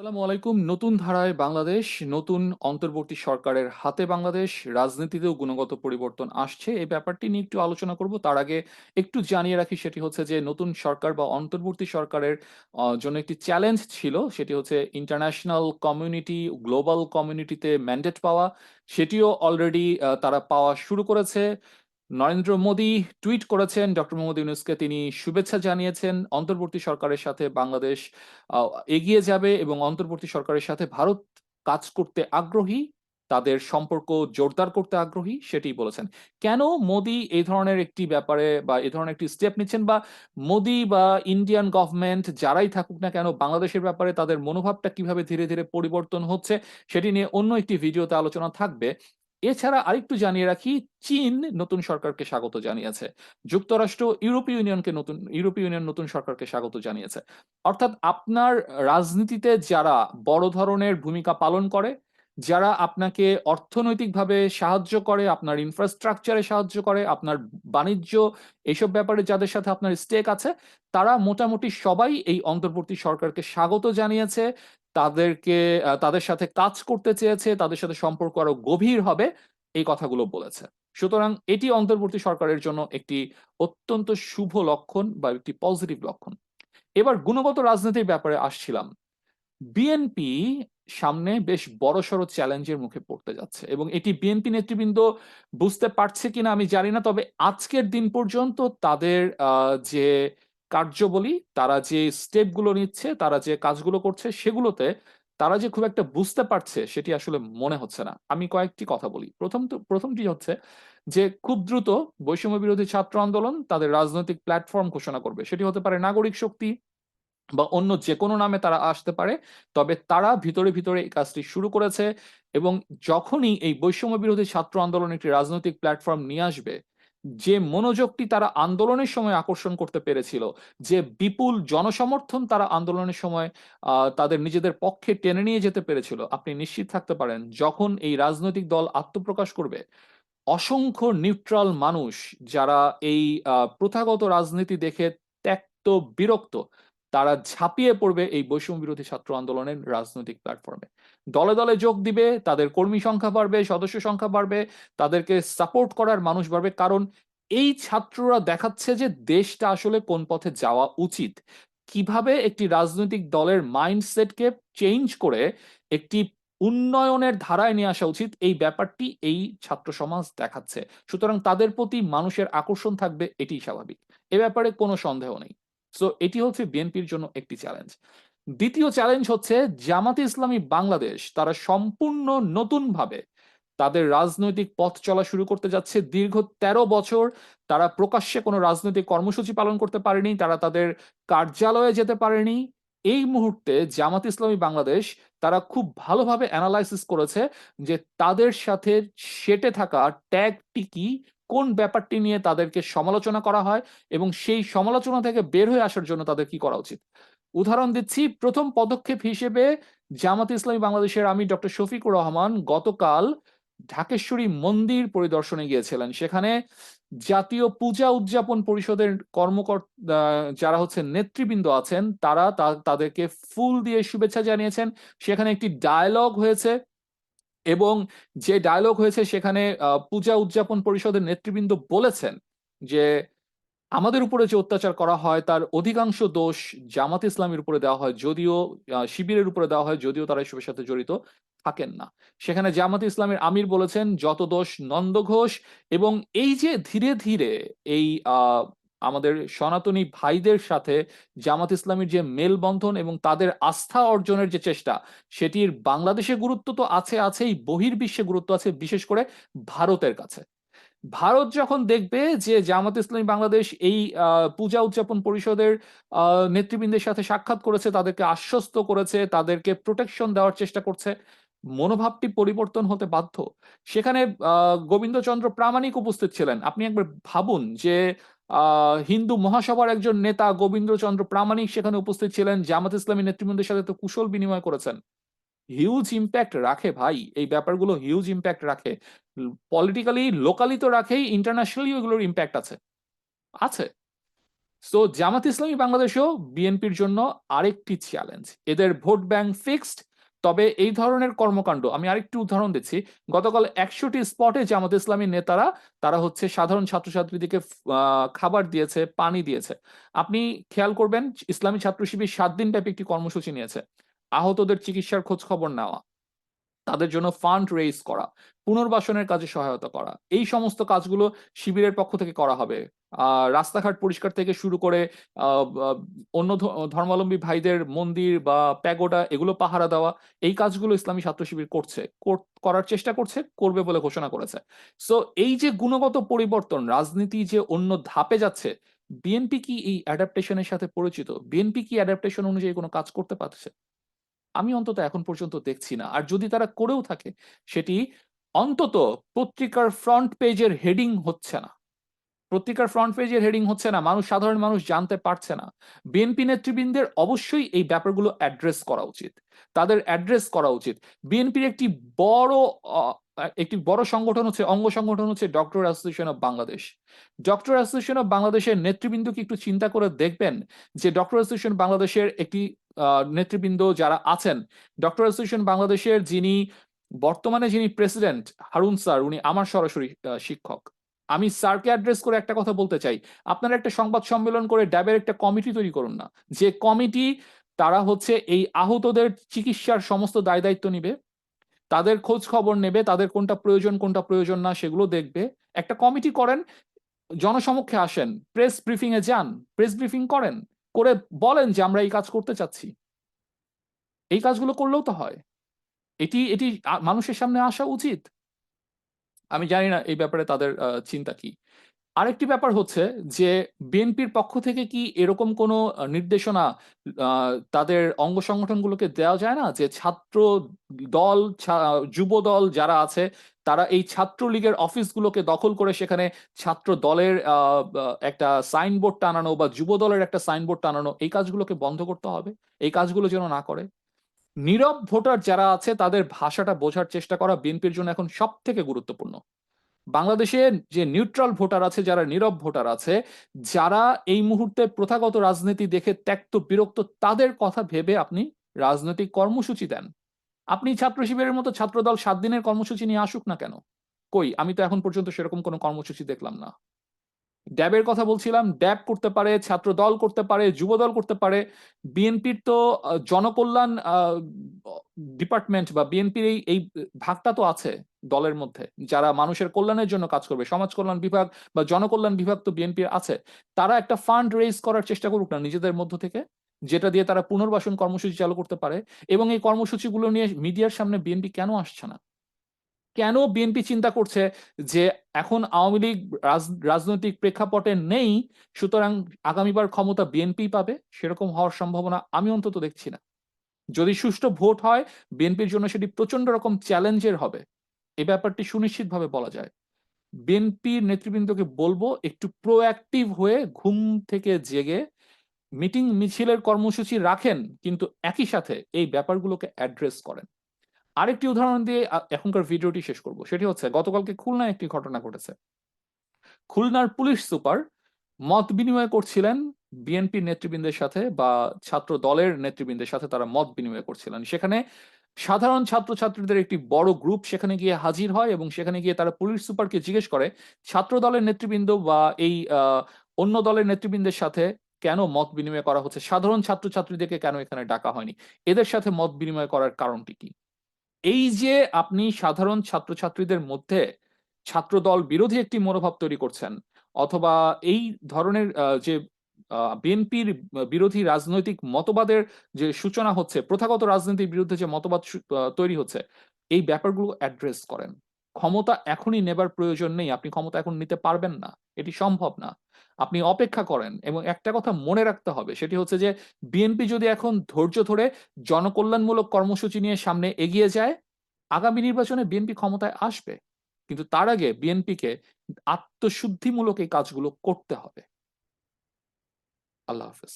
আসসালামু আলাইকুম। নতুন ধারায় বাংলাদেশ, নতুন অন্তর্বর্তী সরকারের হাতে বাংলাদেশ, রাজনীতিতেও গুণগত পরিবর্তন আসছে। এই ব্যাপারটি নিয়ে একটু আলোচনা করব। তার আগে একটু জানিয়ে রাখি, সেটি হচ্ছে যে নতুন সরকার বা অন্তর্বর্তী সরকারের জন্য একটি চ্যালেঞ্জ ছিল। সেটি হচ্ছে ইন্টারন্যাশনাল কমিউনিটি গ্লোবাল কমিউনিটিতে ম্যান্ডেট পাওয়া। সেটিও অলরেডি তারা পাওয়া শুরু করেছে। নরেন্দ্র মোদী টুইট করেছেন, ডক্টর মোহাম্মদ ইউনুসকে তিনি শুভেচ্ছা জানিয়েছেন, অন্তর্বর্তী সরকারের সাথে বাংলাদেশ এগিয়ে যাবে এবং অন্তর্বর্তী সরকারের সাথে ভারত কাজ করতে আগ্রহী, তাদের সম্পর্ক জোরদার করতে আগ্রহী সেটি বলেছেন। কেন মোদী এই ধরনের একটি ব্যাপারে বা এই ধরনের একটি স্টেপ নিচ্ছেন বা মোদি বা ইন্ডিয়ান গভর্নমেন্ট যারাই থাকুক না কেন বাংলাদেশের ব্যাপারে তাদের মনোভাবটা কীভাবে ধীরে ধীরে পরিবর্তন হচ্ছে, সেটি নিয়ে অন্য একটি ভিডিওতে আলোচনা থাকবে। এছাড়া আরেকটু জানিয়ে রাখি, চীন নতুন সরকারকে স্বাগত জানিয়েছে। যুক্তরাষ্ট্র ইউরোপীয় ইউনিয়নকে নতুন, ইউরোপীয় ইউনিয়ন নতুন সরকারকে স্বাগত জানিয়েছে। অর্থাৎ আপনার রাজনীতিতে যারা বড় ধরনের ভূমিকা পালন করে, যারা আপনাকে অর্থনৈতিকভাবে সাহায্য করে, আপনার ইনফ্রাস্ট্রাকচারে সাহায্য করে, আপনার বাণিজ্য এইসব ব্যাপারে যাদের সাথে আপনার স্টেক আছে, তারা মোটামুটি সবাই এই অন্তর্বর্তী সরকারকে স্বাগত জানিয়েছে। তাদেরকে তাদের সাথে কাজ করতে চেয়েছে, তাদের সাথে সম্পর্ক আরও গভীর হবে, এই কথাগুলো বলেছে। সুতরাং এটি অন্তর্বর্তী সরকারের জন্য একটি অত্যন্ত শুভ লক্ষণ বা একটি পজিটিভ লক্ষণ। এবার গুণগত রাজনীতির ব্যাপারে আসছিলাম। বিএনপি সামনে বেশ বড়সড় চ্যালেঞ্জের মুখে পড়তে যাচ্ছে এবং এটি বিএনপি নেতৃবৃন্দ বুঝতে পারছে কিনা আমি জানি না, তবে আজকের দিন পর্যন্ত তাদের যে কার্যবলী, তারা যে স্টেপগুলো নিচ্ছে, তারা যে কাজগুলো করছে, সেগুলোতে তারা যে খুব একটা বুঝতে পারছে, সেটি আসলে মনে হচ্ছে না। আমি কয়েকটি কথা বলি। প্রথম তো, প্রথমটি হচ্ছে যে, খুব দ্রুত বৈষম্য বিরোধী ছাত্র আন্দোলন তাদের রাজনৈতিক প্ল্যাটফর্ম ঘোষণা করবে। সেটি হতে পারে নাগরিক শক্তি বা অন্য যে কোনো নামে তারা আসতে পারে, তবে তারা ভিতরে ভিতরে এই কাজটি শুরু করেছে এবং যখনই এই বৈষম্য বিরোধী ছাত্র আন্দোলন একটি রাজনৈতিক প্ল্যাটফর্ম নিয়ে আসবে যে মনোযোগটি তারা আন্দোলনের সময় আকর্ষণ করতে পেরেছিল, যে বিপুল জনসমর্থন তারা আন্দোলনের সময় তাদের নিজেদের পক্ষে টেনে নিয়ে যেতে পেরেছিল, আপনি নিশ্চিত থাকতে পারেন, যখন এই রাজনৈতিক দল আত্মপ্রকাশ করবে, অসংখ্য নিউট্রাল মানুষ যারা এই প্রথাগত রাজনীতি দেখে ত্যক্ত, বিরক্ত, তারা ঝাঁপিয়ে পড়বে এই বৈষম্য বিরোধী ছাত্র আন্দোলনের রাজনৈতিক প্ল্যাটফর্মে দলে দলে যোগ দিবে, তাদের কর্মী সংখ্যা বাড়বে, সদস্য সংখ্যা বাড়বে, তাদেরকে সাপোর্ট করার মানুষ বাড়বে। কারণ এই ছাত্ররা দেখাচ্ছে যে দেশটা আসলে কোন পথে যাওয়া উচিত। কীভাবে একটি রাজনৈতিক দলের মাইন্ডসেটকে চেঞ্জ করে একটি উন্নয়নের ধারায় নিয়ে আসা উচিত, এই ব্যাপারটি এই ছাত্র সমাজ দেখাচ্ছে। সুতরাং তাদের প্রতি মানুষের আকর্ষণ থাকবে এটি স্বাভাবিক। এ ব্যাপারে কোনো সন্দেহ নেই। সো এটি হচ্ছে বিএনপির জন্য একটি চ্যালেঞ্জ দ্বিতীয় চ্যালেঞ্জ হচ্ছে জামাতে ইসলামী বাংলাদেশ, তারা সম্পূর্ণ নতুনভাবে তাদের রাজনৈতিক পথ চলা শুরু করতে যাচ্ছে। দীর্ঘ ১৩ বছর তারা প্রকাশ্যে কোনো রাজনৈতিক কর্মসূচি পালন করতে পারেনি, তারা তাদের কার্যালয়ে যেতে পারেনি। এই মুহূর্তে জামাত ইসলামী বাংলাদেশ তারা খুব ভালোভাবে অ্যানালাইসিস করেছে যে তাদের সাথে সেটে থাকা ট্যাগটি কি, কোন ব্যাপারটি নিয়ে তাদেরকে সমালোচনা করা হয় এবং সেই সমালোচনা থেকে বের হয়ে আসার জন্য তাদের কি করা উচিত। উদাহরণ দিচ্ছি। প্রথম পদক্ষেপ হিসেবে জামাত ইসলামী বাংলাদেশের আমি ডক্টর শফিকুর রহমান গতকাল ঢাকেশ্বরী মন্দির পরিদর্শনে গিয়েছিলেন। সেখানে জাতীয় পূজা উদযাপন পরিষদের কর্মকর্তা যারা হচ্ছে নেতৃবৃন্দ আছেন, তারা তাদেরকে ফুল দিয়ে শুভেচ্ছা জানিয়েছেন। সেখানে একটি ডায়ালগ হয়েছে এবং যে ডায়লগ হয়েছে সেখানে পূজা উদযাপন পরিষদের নেতৃবৃন্দ বলেছেন যে আমাদের উপরে যে অত্যাচার করা হয়, তার অধিকাংশ দোষ জামাত ইসলামের উপরে দেওয়া হয়, যদিও শিবিরের উপরে দেওয়া হয়, যদিও তারা এসবের সাথে জড়িত থাকেন না। সেখানে জামাত ইসলামের আমির বলেছেন, যত দোষ নন্দ ঘোষ এবং এই যে ধীরে ধীরে এই আমাদের সনাতনী ভাইদের সাথে জামাত ইসলামের যে মেলবন্ধন এবং তাদের আস্থা অর্জনের যে চেষ্টা, সেটির বাংলাদেশে গুরুত্ব তো আছে, আছেই, বহির্বিশ্বে গুরুত্ব আছে, বিশেষ করে ভারতের কাছে। ভারত যখন দেখবে যে জামাত ইসলামী বাংলাদেশ এই পূজা উদযাপন পরিষদের নেতৃবৃন্দের সাথে সাক্ষাৎ করেছে, তাদেরকে আশ্বস্ত করেছে, তাদেরকে প্রোটেকশন দেওয়ার চেষ্টা করছে, মনোভাবটি পরিবর্তন হতে বাধ্য। সেখানে গোবিন্দচন্দ্র প্রামাণিক উপস্থিত ছিলেন। আপনি একবার ভাবুন যে হিন্দু মহাসভার একজন নেতা গোবিন্দচন্দ্র প্রামাণিক সেখানে উপস্থিত ছিলেন, জামাত ইসলামী নেতৃবৃন্দের সাথে তো কুশল বিনিময় করেছেন। হিউজ ইম্প্যাক্ট রাখে ভাই। এই ব্যাপারগুলো হিউজ ইম্প্যাক্ট রাখে। পলিটিক্যালি লোকালি তো রাখেই ইন্টারন্যাশনালি এগুলোর ইম্প্যাক্ট আছে। আছে। সো জামাত ইসলামী বাংলাদেশেও বিএনপির জন্য আরেকটি চ্যালেঞ্জ এদের ভোট ব্যাংক ফিক্সড তবে এই ধরনের কর্মকাণ্ড, আমি আরেকটি উদাহরণ দিচ্ছি। গতকাল একশোটি স্পটে জামাত ইসলামী নেতারা, তারা হচ্ছে সাধারণ ছাত্রছাত্রীদেরকে খাবার দিয়েছে, পানি দিয়েছে। আপনি খেয়াল করবেন, ইসলামী ছাত্র শিবির সাত দিন ব্যাপী একটি কর্মসূচি নিয়েছে। আহতদের চিকিৎসার খোঁজ খবর নেওয়া, তাদের জন্য ফান্ড রেইজ করা, পুনর্বাসনের কাজে সহায়তা করা, এই সমস্ত কাজগুলো শিবিরের পক্ষ থেকে করা হবে। রাস্তাঘাট পরিষ্কার থেকে শুরু করে অন্য ধর্মাবলম্বী ভাইদের মন্দির বা প্যাগোডা এগুলো পাহারা দেওয়া, এই কাজগুলো ইসলামী ছাত্র শিবির করছে, কর- করার চেষ্টা করছে, করবে বলে ঘোষণা করেছে। সো এই যে গুণগত পরিবর্তন, রাজনীতি যে অন্য ধাপে যাচ্ছে বিএনপি কি এই অ্যাডাপ্টেশনের সাথে পরিচিত? বিএনপি কি অ্যাডাপ্টেশন অনুযায়ী কোনো কাজ করতে পারছে? আমি অন্তত এখন পর্যন্ত দেখছি না। আর যদি তারা করেও থাকে, সেটি অন্তত পত্রিকার ফ্রন্ট পেজের হেডিং হচ্ছে না। পত্রিকার ফ্রন্ট পেজের হেডিং হচ্ছে না, মানুষ, সাধারণ মানুষ জানতে পারছে না। বিএনপি নেতৃবৃন্দের অবশ্যই এই ব্যাপারগুলো অ্যাড্রেস করা উচিত। তাদের অ্যাড্রেস করা উচিত। বিএনপির একটি বড় একটি বড় সংগঠন হচ্ছে, অঙ্গ সংগঠন হচ্ছে doctor association of Bangladesh doctor association of বাংলাদেশের নেতৃবৃন্দকে একটু চিন্তা করে দেখবেন যে ডক্টর অ্যাসোসিয়েশন বাংলাদেশের একটি নেতৃবৃন্দ যারা আছেন, ডক্টর অ্যাসোসিয়েশন বাংলাদেশের যিনি, বর্তমানে যিনি প্রেসিডেন্ট, হারুন স্যার, উনি আমার সরাসরি শিক্ষক। আমি স্যারকে অ্যাড্রেস করে একটা কথা বলতে চাই। আপনারা একটা সংবাদ সম্মেলন করে ড্যাবের একটা কমিটি তৈরি করুন না। যে কমিটি, তারা হচ্ছে এই আহতদের চিকিৎসার সমস্ত দায় দায়িত্ব নিবে, তাদের খোঁজ খবর নেবে, তাদের কোনটা প্রয়োজন কোনটা প্রয়োজন না, সেগুলো দেখবে। একটা কমিটি করেন, জনসমক্ষে আসেন, প্রেস ব্রিফিং এ যান, প্রেস ব্রিফিং করেন। করে বলেন যে আমরা এই কাজ করতে চাচ্ছি। এই কাজগুলো করলেও তো হয়। এটি এটি মানুষের সামনে আসা উচিত। আমি জানি না এই ব্যাপারে তাদের চিন্তা কি। আরেকটি ব্যাপার হচ্ছে যে বিএনপির পক্ষ থেকে কি এরকম কোনো নির্দেশনা তাদের অঙ্গ সংগঠনগুলোকে দেওয়া যায় না? যে ছাত্র দল যুব দল যারা আছে, তারা এই ছাত্রলীগের অফিসগুলোকে দখল করে সেখানে ছাত্র দলের একটা সাইনবোর্ড টানানো বা যুব দলের একটা সাইনবোর্ড টানানো, এই কাজগুলোকে বন্ধ করতে হবে? এই কাজগুলো যেন না করে? নীরব ভোটার যারা আছে, তাদের ভাষাটা বোঝার চেষ্টা করা বিএনপির জন্য এখন সব থেকে গুরুত্বপূর্ণ। বাংলাদেশে যে নিউট্রাল ভোটার আছে, যারা নীরব ভোটার আছে, যারা এই মুহূর্তে প্রথাগত রাজনীতি দেখে ত্যক্ত, বিরক্ত, তাদের কথা ভেবে আপনি রাজনৈতিক কর্মসূচি দেন। আপনি ছাত্র শিবিরের মতো ছাত্রদল সাত দিনের কর্মসূচি নিয়ে আসুক না কেন? কই, আমি তো এখন পর্যন্ত সেরকম কোনো কর্মসূচি দেখলাম না। ড্যাবের কথা বলছিলাম, ড্যাব করতে পারে ছাত্র দল করতে পারে যুব দল করতে পারে, বিএনপির তো জনকল্যাণ ডিপার্টমেন্ট বা বিএনপির এই এই ভাগটা তো আছে দলের মধ্যে। যারা মানুষের কল্যাণের জন্য কাজ করবে, সমাজ কল্যাণ বিভাগ বা জনকল্যাণ বিভাগ তো বিএনপির আছে। তারা একটা ফান্ড রেজ করার চেষ্টা করুক না নিজেদের মধ্য থেকে, যেটা দিয়ে তারা পুনর্বাসন কর্মসূচি চালু করতে পারে। এবং এই কর্মসূচিগুলো নিয়ে মিডিয়ার সামনে বিএনপি কেন আসছে না? কেন বিএনপি চিন্তা করছে যে এখন আওয়ামী লীগ রাজনৈতিক প্রেক্ষাপটে নেই, সুতরাং আগামীবার ক্ষমতা বিএনপি পাবে? সেরকম হওয়ার সম্ভাবনা আমি অন্তত দেখছি না। যদি সুষ্ঠু ভোট হয় বিএনপির জন্য সেটি প্রচণ্ড রকম চ্যালেঞ্জের হবে। এই ব্যাপারটি সুনিশ্চিতভাবে বলা যায়। বিএনপির নেতৃবৃন্দকে বলব, একটু প্রোঅ্যাক্টিভ হয়ে ঘুম থেকে জেগে মিটিং, মিছিলের কর্মসূচি রাখেন, কিন্তু একই সাথে এই ব্যাপারগুলোকে অ্যাড্রেস করেন। আরেকটি উদাহরণ দিয়ে এখনকার ভিডিওটি শেষ করব। সেটি হচ্ছে, গতকালকে খুলনায় একটি ঘটনা ঘটেছে। খুলনার পুলিশ সুপার মত বিনিময় করছিলেন বিএনপি নেতৃবৃন্দের সাথে বা ছাত্র দলের নেতৃবৃন্দের সাথে তারা মত বিনিময় করছিলেন। সেখানে সাধারণ ছাত্রছাত্রীদের একটি বড় গ্রুপ সেখানে গিয়ে হাজির হয় এবং সেখানে গিয়ে তারা পুলিশ সুপারকে জিজ্ঞেস করে, ছাত্র দলের নেতৃবৃন্দ বা এই অন্য দলের নেতৃবৃন্দের সাথে কেন মত বিনিময় করা হচ্ছে? সাধারণ ছাত্রছাত্রীদেরকে কেন এখানে ডাকা হয়নি? এদের সাথে মত বিনিময় করার কারণটি কি? এই যে আপনি সাধারণ ছাত্রছাত্রীদের মধ্যে ছাত্রদল বিরোধী একটি মনোভাব তৈরি করছেন, অথবা এই ধরনের যে বিএনপির বিরোধী রাজনৈতিক মতবাদের যে সূচনা হচ্ছে, প্রথাগত রাজনীতির বিরুদ্ধে যে মতবাদ তৈরি হচ্ছে, এই ব্যাপারগুলো অ্যাড্রেস করেন। ক্ষমতা এখনই নেবার প্রয়োজন নেই, আপনি ক্ষমতা এখন নিতে পারবেন না, এটি সম্ভব না। আপনি অপেক্ষা করেন এবং একটা কথা মনে রাখতে হবে, সেটি হচ্ছে যে বিএনপি যদি এখন ধৈর্য ধরে জনকল্যাণমূলক কর্মসূচি নিয়ে সামনে এগিয়ে যায়, আগামী নির্বাচনে বিএনপি ক্ষমতায় আসবে। কিন্তু তার আগে বিএনপিকে আত্মশুদ্ধিমূলক এই কাজগুলো করতে হবে। আল্লাহ হাফেজ।